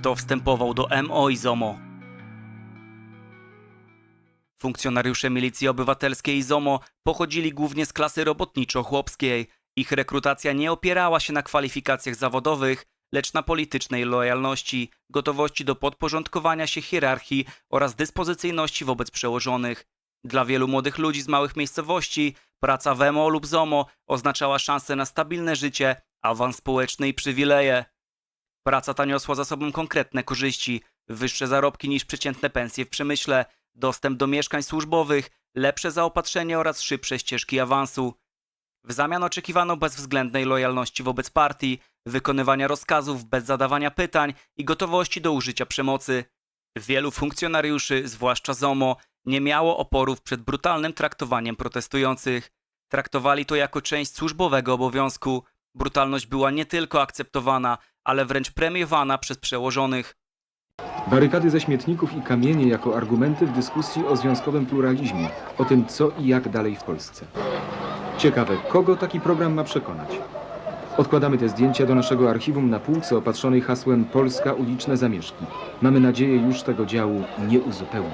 kto wstępował do MO i ZOMO. Funkcjonariusze Milicji Obywatelskiej i ZOMO pochodzili głównie z klasy robotniczo-chłopskiej. Ich rekrutacja nie opierała się na kwalifikacjach zawodowych, lecz na politycznej lojalności, gotowości do podporządkowania się hierarchii oraz dyspozycyjności wobec przełożonych. Dla wielu młodych ludzi z małych miejscowości praca w MO lub ZOMO oznaczała szansę na stabilne życie, awans społeczny i przywileje. Praca ta niosła za sobą konkretne korzyści, wyższe zarobki niż przeciętne pensje w przemyśle, dostęp do mieszkań służbowych, lepsze zaopatrzenie oraz szybsze ścieżki awansu. W zamian oczekiwano bezwzględnej lojalności wobec partii, wykonywania rozkazów bez zadawania pytań i gotowości do użycia przemocy. Wielu funkcjonariuszy, zwłaszcza ZOMO, nie miało oporów przed brutalnym traktowaniem protestujących. Traktowali to jako część służbowego obowiązku. Brutalność była nie tylko akceptowana, ale wręcz premiowana przez przełożonych. Barykady ze śmietników i kamienie jako argumenty w dyskusji o związkowym pluralizmie, o tym co i jak dalej w Polsce. Ciekawe, kogo taki program ma przekonać? Odkładamy te zdjęcia do naszego archiwum na półce opatrzonej hasłem Polska uliczne zamieszki. Mamy nadzieję już tego działu nie uzupełnić.